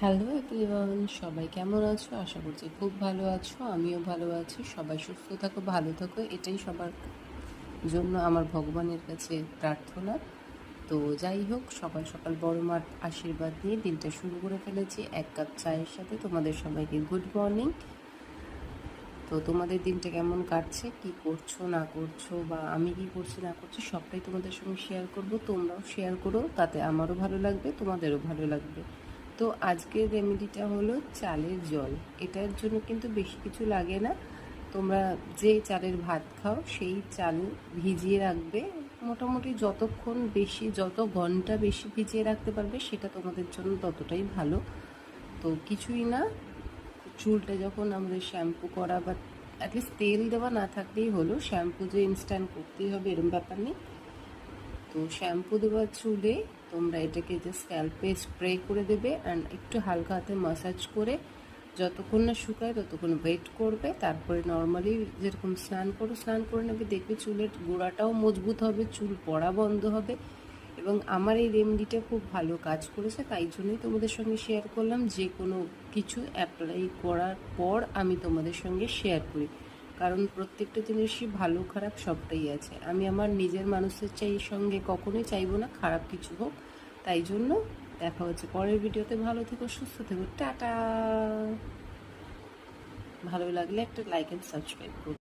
Hello everyone, সবাই কেমন আছো? আশা করছি খুব ভালো আছো, আমিও ভালো আছি। সবাই সুস্থ থাকো, ভালো থাকো, এটাই সবার জন্য আমার ভগবানের কাছে প্রার্থনা। তো যাই হোক, সকাল সকাল বড় মার আশীর্বাদ নিয়ে দিনটা শুরু করে ফেলেছি। এক কাপ চায়ের সাথে তোমাদের সবাইকে গুড মর্নিং। তো তোমাদের দিনটা কেমন কাটছে? কি করছ, না করছ, বা আমি কি করছি, না করছি, সবটাই তোমাদের সঙ্গে শেয়ার করব। তোমরাও শেয়ার করো, তাতে আমারও ভালো লাগবে, তোমাদেরও ভালো লাগবে। তো আজকের রেমেডিটা হলো চালের জল। এটার জন্য কিন্তু বেশি কিছু লাগে না। তোমরা যে চালের ভাত খাও, সেই চাল ভিজিয়ে রাখবে। মোটামুটি যতক্ষণ বেশি, যত ঘণ্টা বেশি ভিজিয়ে রাখতে পারবে, সেটা তোমাদের জন্য ততটাই ভালো। তো কিছুই না, চুলটা যখন আমাদের শ্যাম্পু করা বা অ্যাটলিস্ট তেল দেওয়া না থাকলেই হলো, শ্যাম্পু যে ইনস্ট্যান্ট করতেই হবে এরকম ব্যাপার নেই। তো শ্যাম্পু দেওয়ার চুলে তোমরা এটাকে যে স্ক্যাল্পে স্প্রে করে দেবে অ্যান্ড একটু হালকা হাতে মাসাজ করে যতক্ষণ না শুকায় ততক্ষণ ওয়েট করবে। তারপরে নর্মালি যেরকম স্নান করো, স্নান করে নেবে, দেখবে চুলের গোড়াটাও মজবুত হবে, চুল পড়া বন্ধ হবে এবং আমার এই রেমেডিটা খুব ভালো কাজ করেছে, তাই জন্যই তোমাদের সঙ্গে শেয়ার করলাম। যে কোনো কিছু অ্যাপ্লাই করার পর আমি তোমাদের সঙ্গে শেয়ার করি। কারণ প্রত্যেকটা জিনিসই ভালো, খারাপ সবটাই আছে। আমি আমার নিজের মানুষের চাই সঙ্গে কখনোই চাইব না, খারাপ কিছু হোক। তাই জন্য দেখা হচ্ছে পরের ভিডিওতে। ভালো থেকো, সুস্থ থেকো, টাটা। ভালো লাগলে একটা লাইক অ্যান্ড সাবস্ক্রাইব করো।